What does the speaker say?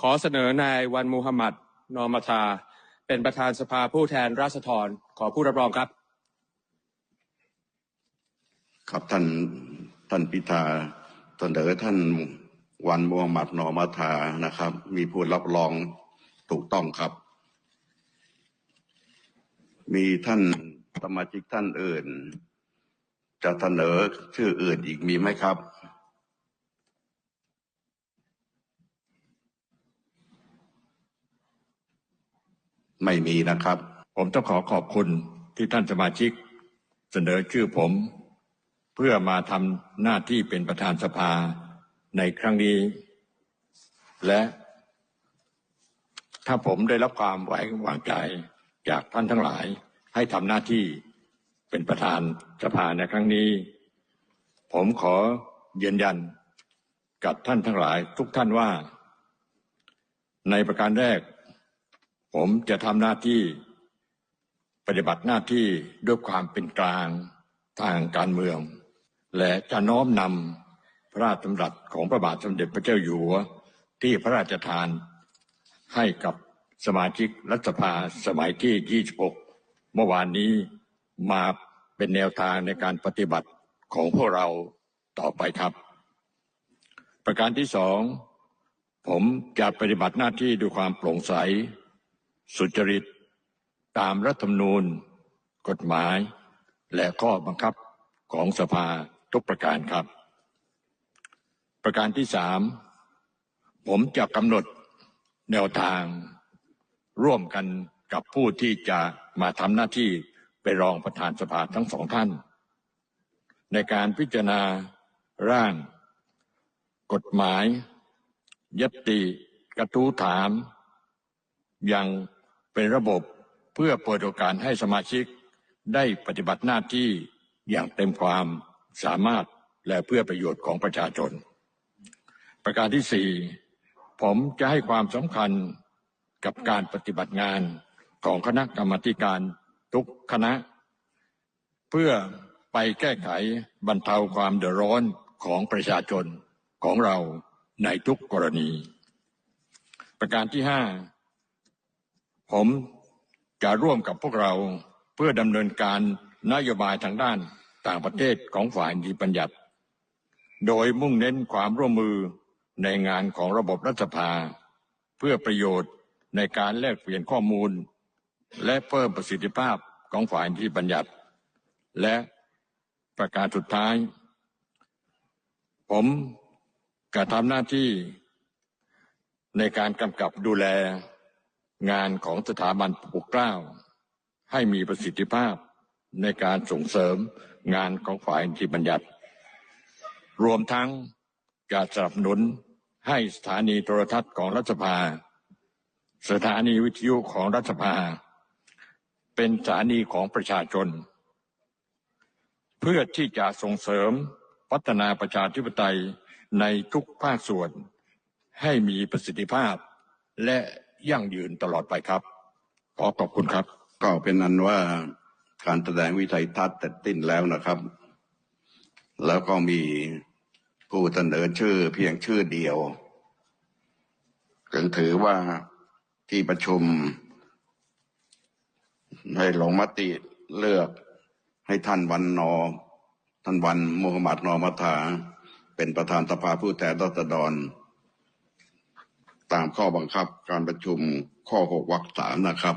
ขอเสนอนายวันมูฮัมหมัดนอมาทาเป็นประธานสภาผู้แทนราษฎรขอผู้รับรองครับ ครับท่านท่านพิธาเสนอท่านวันมูฮัมหมัดนอมาทานะครับ มีผู้รับรองถูกต้องครับ มีท่านสมาชิกท่านอื่น จะเสนอชื่ออื่นอีกมีไหมครับ ไม่มีนะครับ ผมต้องขอขอบคุณที่ท่านสมาชิกเสนอชื่อผม เพื่อมาทำหน้าที่เป็นประธานสภาในครั้งนี้ และถ้าผมได้รับความไว้วางใจจากท่านทั้งหลาย ให้ทำหน้าที่เป็นประธานสภาในครั้งนี้ ผมขอยืนยันกับท่านทั้งหลายทุกท่านว่า ในประการแรก ผมจะทำหน้าที่ปฏิบัติหน้าที่ด้วยความเป็นกลางทางการเมือง และจะน้อมนำพระราชดำรัสของพระบาทสมเด็จพระเจ้าอยู่หัวที่พระราชทานให้กับสมาชิกรัฐสภาสมัยที่ 26 เมื่อวานนี้มาเป็นแนวทางในการปฏิบัติของพวกเราต่อไปครับ ประการที่สอง ผมจะปฏิบัติหน้าที่ด้วยความโปร่งใส สุจริตตามรัฐธรรมนูญ กฎหมาย และข้อบังคับของสภาทุกประการครับ ประการที่สามผมจะกำหนดแนวทางร่วมกันกับผู้ที่จะมาทำหน้าที่เป็นรองประธานสภาทั้งสองท่าน ในการพิจารณาร่าง กฎหมาย ยตติกระทู้ถาม ยัง เป็นระบบเพื่อเปิดโอกาสให้สมาชิกได้ปฏิบัติหน้าที่อย่างเต็มความสามารถและเพื่อประโยชน์ของประชาชน ประการที่สี่ผมจะให้ความสำคัญกับการปฏิบัติงานของคณะกรรมการทุกคณะ เพื่อไปแก้ไขบรรเทาความเดือดร้อนของประชาชนของเราในทุกกรณี ประการที่ห้า ผมจะร่วมกับพวกเราเพื่อดำเนินการนโยบายทางด้านต่างประเทศของฝ่ายนิติบัญญัติ โดยมุ่งเน้นความร่วมมือในงานของระบบรัฐสภา เพื่อประโยชน์ในการแลกเปลี่ยนข้อมูล และเพิ่มประสิทธิภาพของฝ่ายนิติบัญญัติ และประการสุดท้าย ผมกระทำหน้าที่ในการกำกับดูแล งานของสถาบันปกเกล้า ให้มีประสิทธิภาพในการส่งเสริมงานของฝ่ายนิติบัญญัติ รวมทั้งจะสนับสนุนให้สถานีโทรทัศน์ของรัฐสภา สถานีวิทยุของรัฐสภา เป็นสถานีของประชาชน เพื่อที่จะส่งเสริมพัฒนาประชาธิปไตยในทุกภาคส่วน ให้มีประสิทธิภาพและ ยั่งยืนตลอดไปครับ ขอขอบคุณครับ ก็เป็นอันว่าการแสดงวิสัยทัศน์เสร็จสิ้นแล้วนะครับ แล้วก็มีผู้เสนอชื่อเพียงชื่อเดียวจึงถือว่าที่ประชุมให้ลงมติเลือกให้ท่านวันนอ ท่านวันมูฮัมหมัดนอมัทา เป็นประธานสภาผู้แทนราษฎร ตามข้อบังคับการประชุมข้อหกวรรคสามนะครับ